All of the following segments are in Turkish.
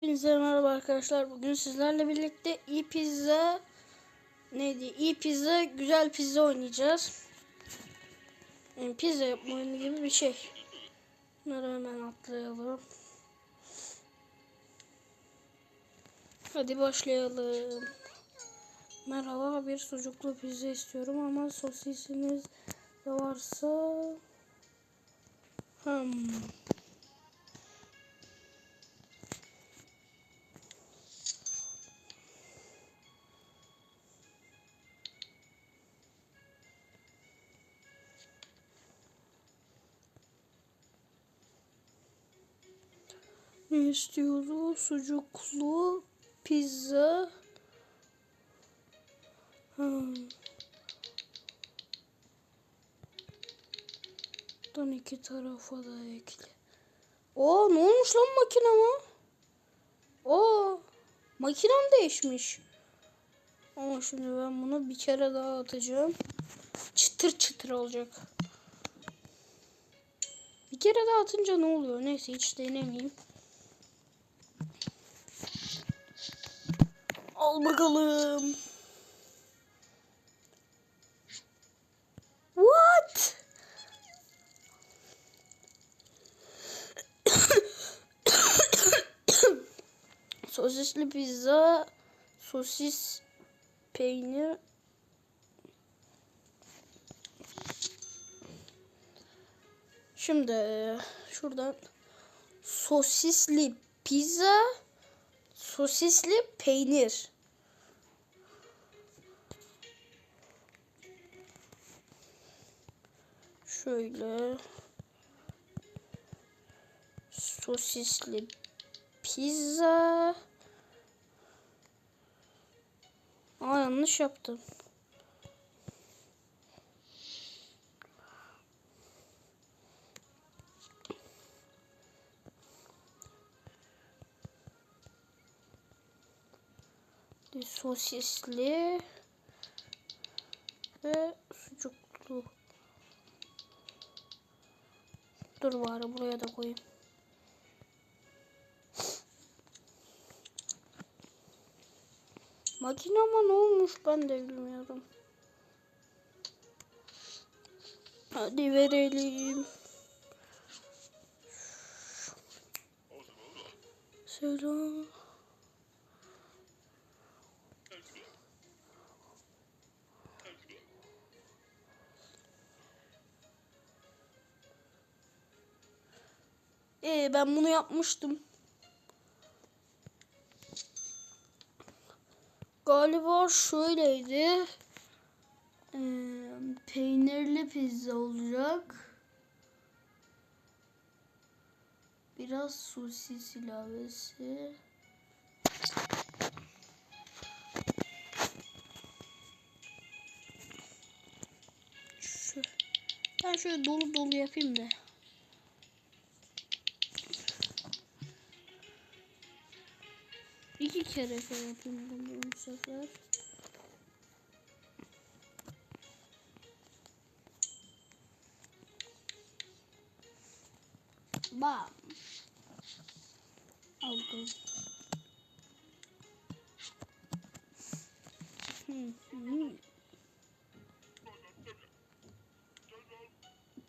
Hepinize merhaba arkadaşlar. Bugün sizlerle birlikte iyi pizza neydi? İyi pizza, güzel pizza oynayacağız. Yani pizza yapma gibi bir şey. Bunları hemen atlayalım. Hadi başlayalım. Merhaba bir sucuklu pizza istiyorum ama sosisiniz de varsa hmm. Ne istiyordu? Sucuklu pizza. Hmm. Dan iki tarafa da ekle. Oo ne olmuş lan makinama? Oo makinem değişmiş. Ama şimdi ben bunu bir kere daha atacağım. Çıtır çıtır olacak. Bir kere daha atınca ne oluyor? Neyse hiç denemeyeyim. Al bakalım. What? Sosisli pizza, sosis, peynir. Şimdi şuradan sosisli pizza, sosisli peynir. Şöyle sosisli pizza. Aa yanlış yaptım. Sosisli ve sucuklu. Dur bari buraya da koyayım. Makinama ne olmuş ben de bilmiyorum. Hadi verelim. Selam. Ben bunu yapmıştım. Galiba şöyleydi. Ee, peynirli pizza olacak. Biraz sosis ilavesi. Şu, ben şöyle dolu dolu yapayım da. İki kere şey yapayım bunu bu sefer. Bam. Aldım.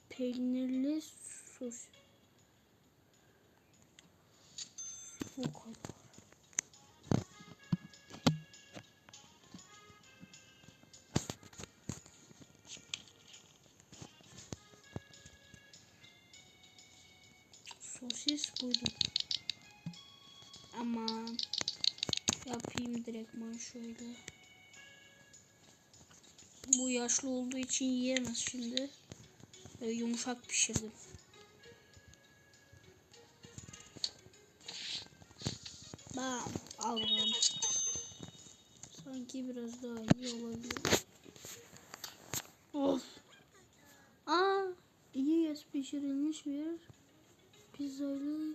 Peynirli sos. Sosis buydu. Ama yapayım direktman şöyle. Bu yaşlı olduğu için yiyemez şimdi. Böyle yumuşak pişirdim. Bam aldım. Sanki biraz daha iyi olabilir. Of. Aa, iyi yaş pişirilmiş Hmm,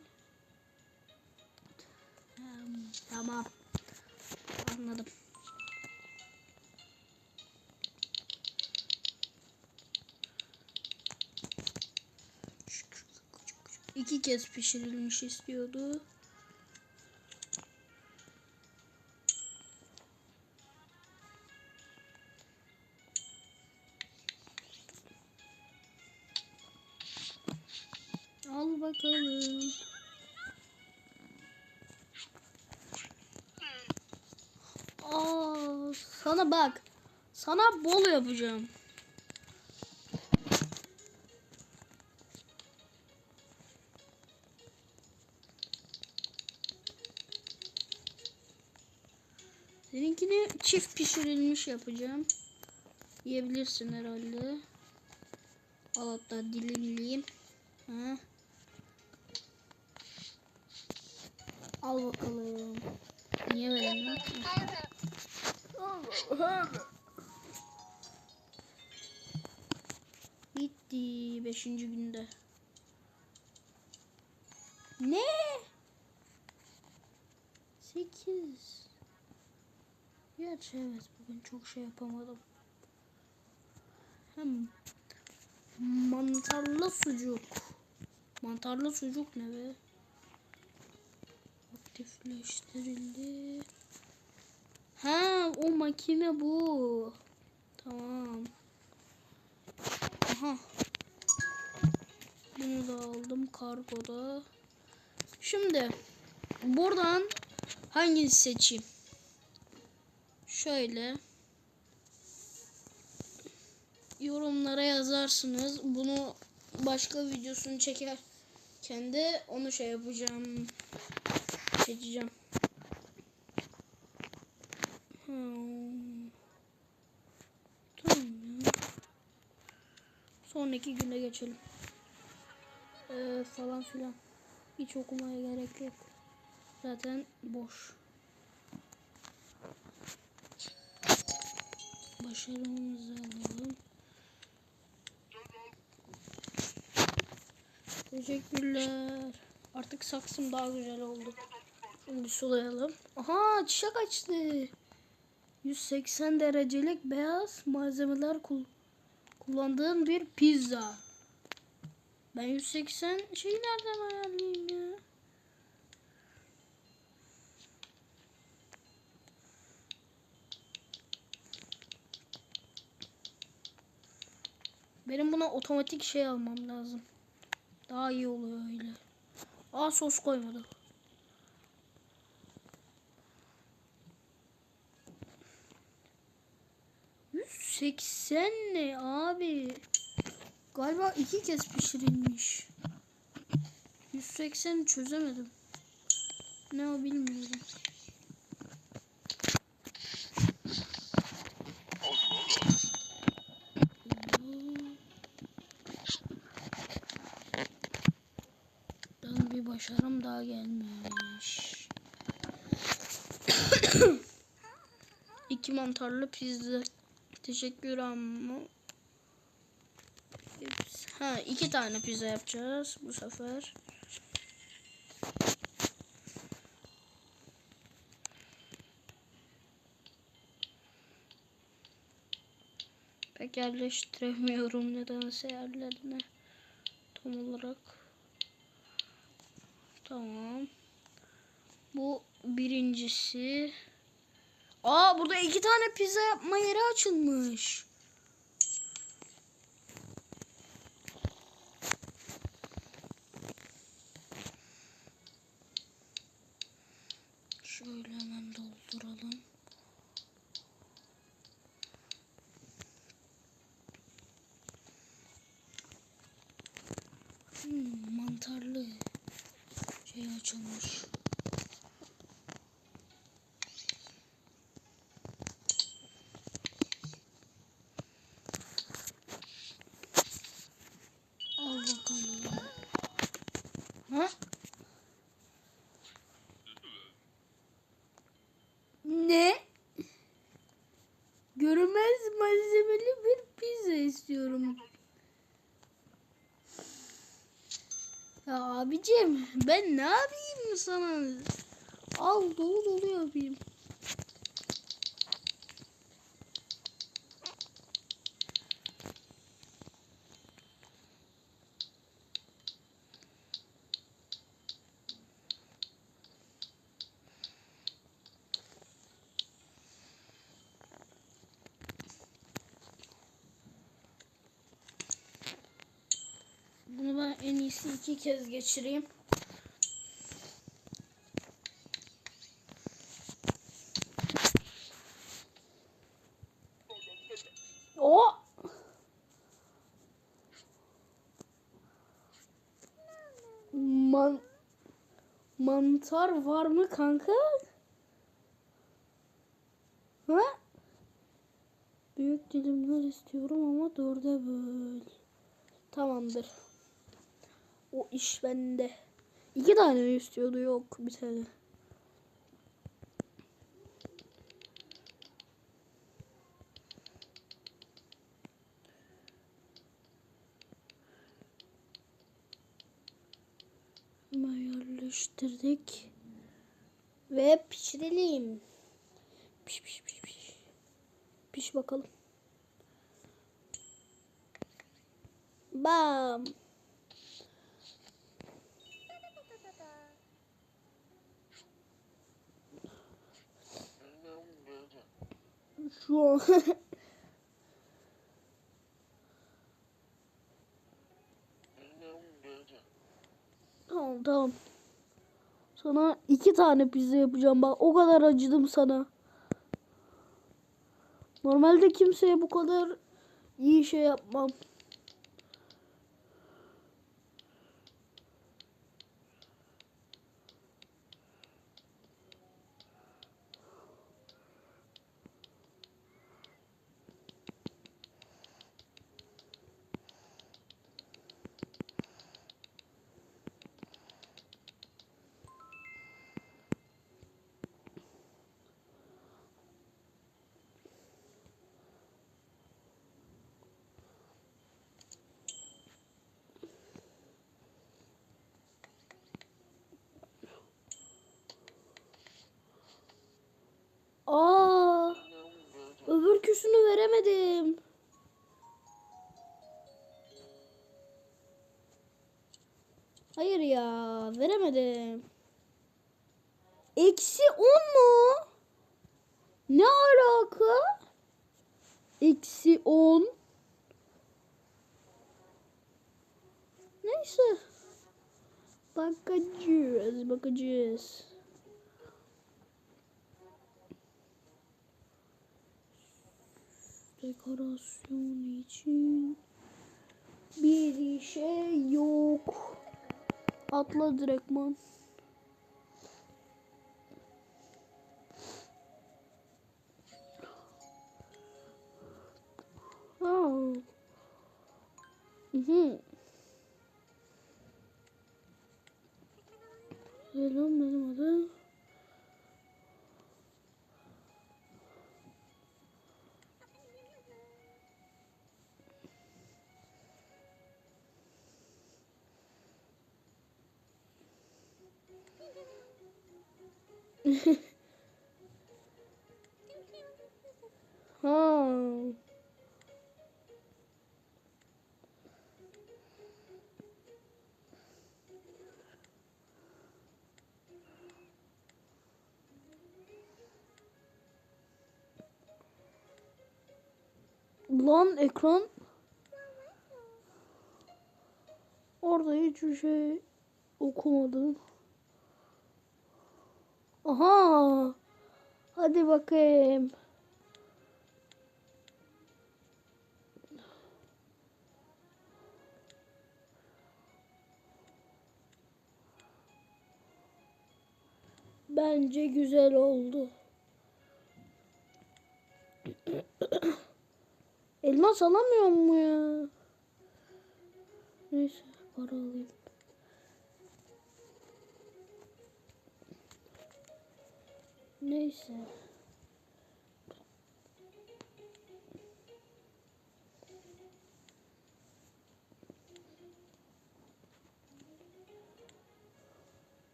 tamam. Anladım. İki kez pişirilmiş istiyordu bakalım. Aa, sana bak. Sana bol yapacağım. Seninkini çift pişirilmiş yapacağım. Yiyebilirsin herhalde. Al hatta dilimleyeyim. Ha. Al bakalım. Niye veremiyorum? Bitti. Beşinci günde. Ne? Sekiz. Gerçi evet bugün çok şey yapamadım. Hem mantarlı sucuk. Mantarlı sucuk ne be? Aktifleştirildi. Ha o makine bu. Tamam. Aha. Bunu da aldım kargoda. Şimdi buradan hangisi seçeyim? Şöyle yorumlara yazarsınız. Bunu başka videosunu çekerken de onu şey yapacağım. Seçeceğim. Hmm. Tamam ya. Sonraki güne geçelim. Ee, falan filan. Hiç okumaya gerek yok. Zaten boş. Başarımızı alalım. Teşekkürler. Artık saksım daha güzel oldu. Şimdi sulayalım. Aha çiçek açtı. 180 derecelik beyaz malzemeler kul kullandığım bir pizza. Ben 180 şeyi nereden ayarlayayım ya? Benim buna otomatik şey almam lazım. Daha iyi oluyor öyle. Aa sos koymadım. 180 ne abi? Galiba iki kez pişirilmiş. 180 çözemedim. Ne o bilmiyorum. Ben bir başarım daha gelmiş. İki mantarlı pizza Teşekkür ama. Ha iki tane pizza yapacağız bu sefer. Pek yerleştiremiyorum nedense yerlerine tam olarak. Tamam. Bu birincisi. Aa burada iki tane pizza yapma yeri açılmış. Şöyle hemen dolduralım. Hmm, mantarlı şey açılmış. Al bakalım. Ha? Ne? Görünmez malzemeli bir pizza istiyorum. Abicim ben ne yapayım sana? Al dolu dolu yapayım. Bunu ben en iyisi iki kez geçireyim. O Man mantar var mı kanka? Ha? Büyük dilimler istiyorum ama dörde böl. Tamamdır. O iş bende. İki tane mi istiyordu? Yok bir tane. Hemen yerleştirdik. Ve pişirelim. Piş piş piş piş. Piş bakalım. Bam. Şu tamam tamam. Sana iki tane pizza yapacağım bak. O kadar acıdım sana. Normalde kimseye bu kadar iyi şey yapmam. Hayır ya, veremedim. Eksi 10 mu? Ne alaka? Eksi 10. Neyse. Bakacağız, bakacağız. Dekorasyon için bir şey yok. Atla direktman. Aa. Mhm. Selam benim adım. Ha. Lan ekran Orada hiçbir şey okumadım. Aha. Hadi bakayım. Bence güzel oldu. Elmas alamıyor mu ya? Neyse para alayım. Neyse.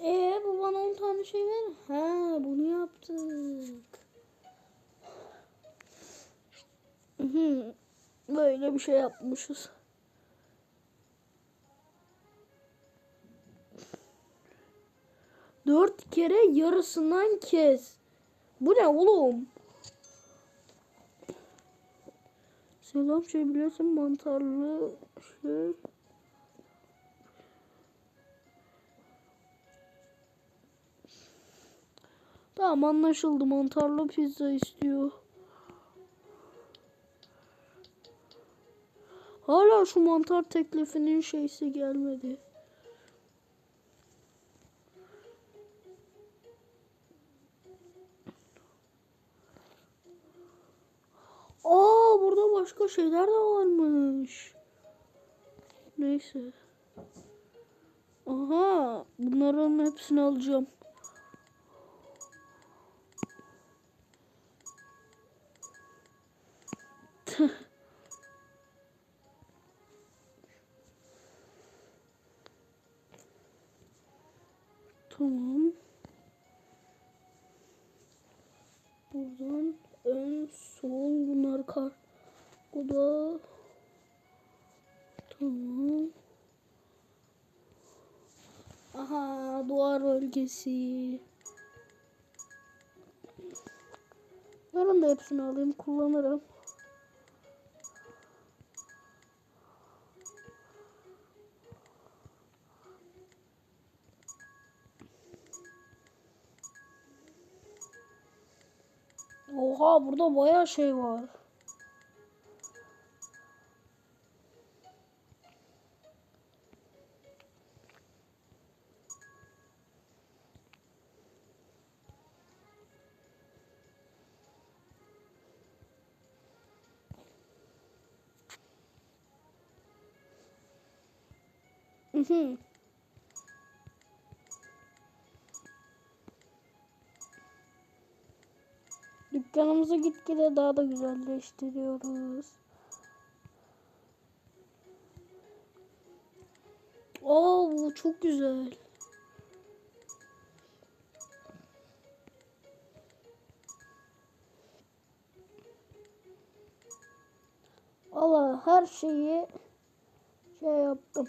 Ee bu bana 10 tane şey ver. Ha bunu yaptık. Böyle bir şey yapmışız. Dört kere yarısından kes. Bu ne oğlum? Selam şey bilirsin mantarlı şey. Tamam anlaşıldı mantarlı pizza istiyor. Hala şu mantar teklifinin şeysi gelmedi. Aa burada başka şeyler de varmış. Neyse. Aha bunların hepsini alacağım. Bölgesi. Yarın da hepsini alayım kullanırım. Oha burada bayağı şey var. Dükkanımızı gitgide daha da güzelleştiriyoruz. Oo bu çok güzel. Allah her şeyi şey yaptım.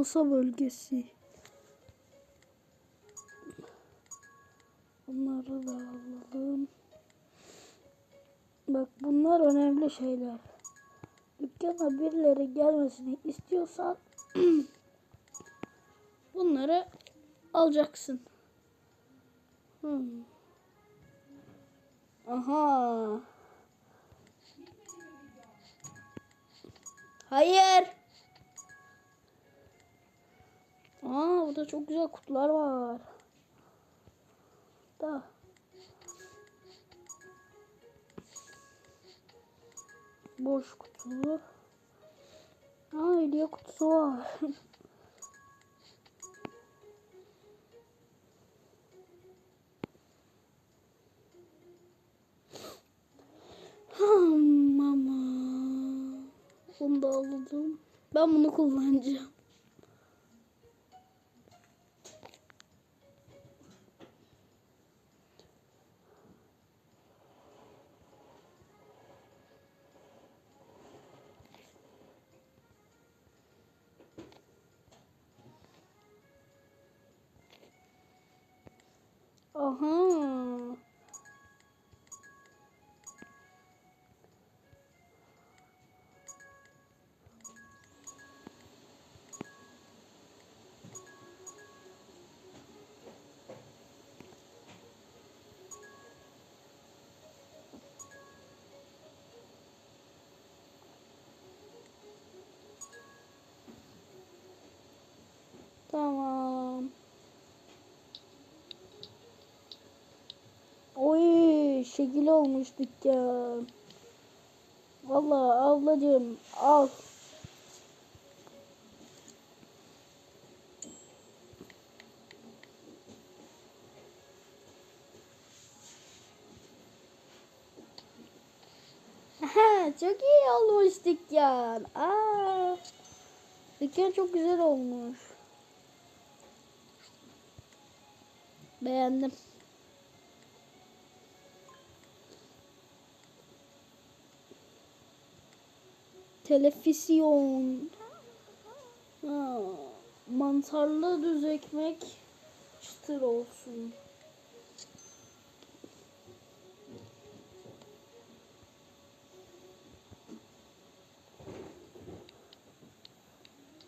Masa bölgesi. Bunları da alalım. Bak bunlar önemli şeyler. Dükkana birileri gelmesini istiyorsan bunları alacaksın. Hmm. Aha. Hayır. Aa burada çok güzel kutular var. Da. Boş kutu. Aa hediye kutusu var. Hmm, ama bunu da aldım. Ben bunu kullanacağım. Tamam. şekil olmuş dükkan. Vallahi ablacığım al. Çok iyi olmuş dükkan. Aa, dükkan çok güzel olmuş. Beğendim. Televizyon. Ha, mantarlı düz ekmek çıtır olsun.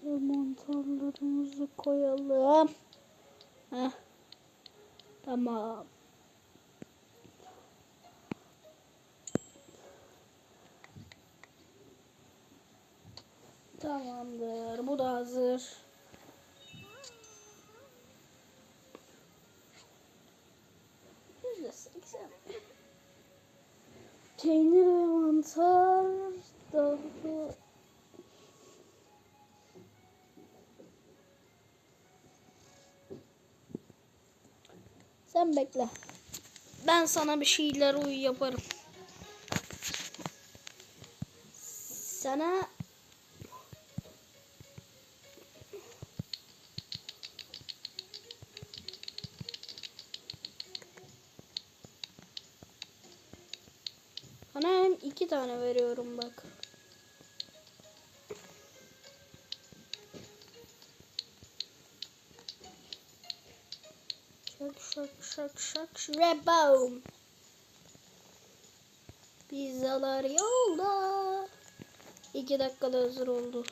Ve mantarlarımızı koyalım. Heh. Tamam. Tamamdır. Bu da hazır. Yüzde seksen. Peynir ve mantar da Sen bekle. Ben sana bir şeyler uy yaparım. Sana Sana hem iki tane veriyorum şak şak ve boom. Pizzalar yolda. İki dakikada hazır oldu.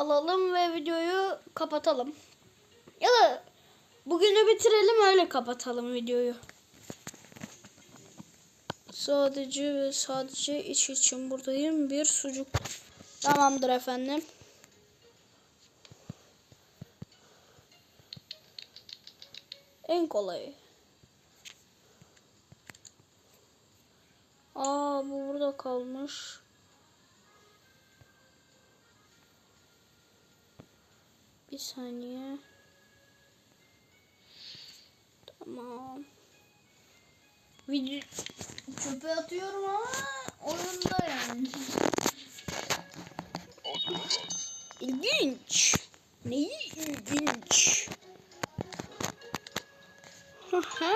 Alalım ve videoyu kapatalım. Ya da bugünü bitirelim öyle kapatalım videoyu. Sadece ve sadece iç için buradayım. Bir sucuk. Tamamdır efendim. En kolayı. Aa bu burada kalmış. Bir saniye. Tamam. Video çöpe atıyorum ama oyunda yani. İlginç. Neyi ilginç? Haha.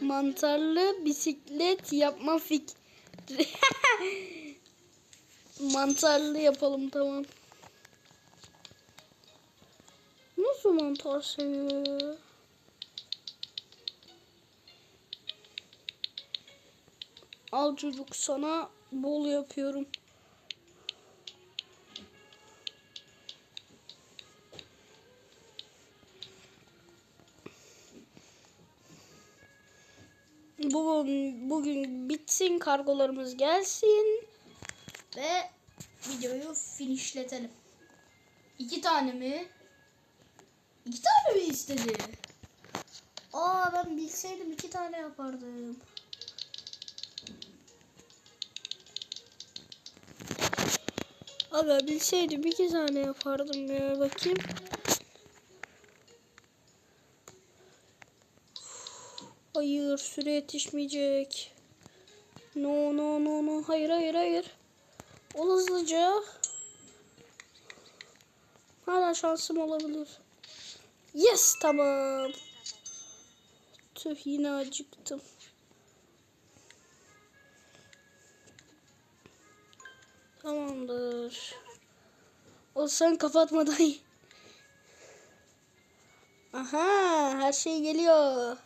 Mantarlı bisiklet yapma fikri. Mantarlı yapalım tamam. Nasıl mantar seviyor? Al çocuk sana bol yapıyorum. Bitsin kargolarımız gelsin ve videoyu finishletelim. İki tane mi? İki tane mi istedi? Aa ben bilseydim iki tane yapardım. Aga bilseydim iki tane yapardım ya bakayım. Hayır süre yetişmeyecek. No no no no hayır hayır hayır. Ol hızlıca. Hala şansım olabilir. Yes tamam. Tüh yine acıktım. Tamamdır. O sen kapatmadan. Aha her şey geliyor.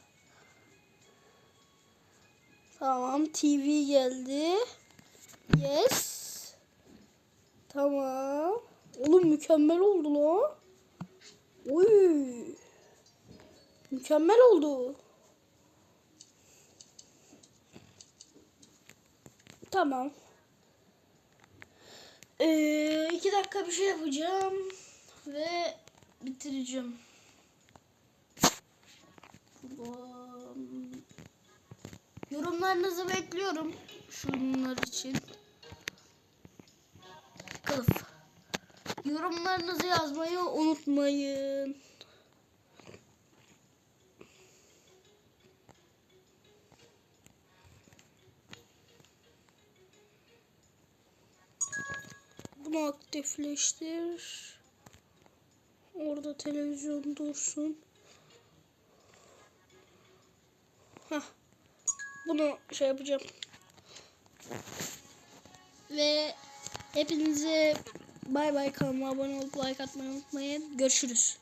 Tamam TV geldi. Yes. Tamam. Oğlum mükemmel oldu lan. Oy. Mükemmel oldu. Tamam. Ee, iki dakika bir şey yapacağım ve bitireceğim. Tamam. Yorumlarınızı bekliyorum şunlar için. Kılıf. Yorumlarınızı yazmayı unutmayın. Bunu aktifleştir. Orada televizyon dursun. Hah. Bunu şey yapacağım. Ve hepinize bay bay kanalıma abone olup like atmayı unutmayın. Görüşürüz.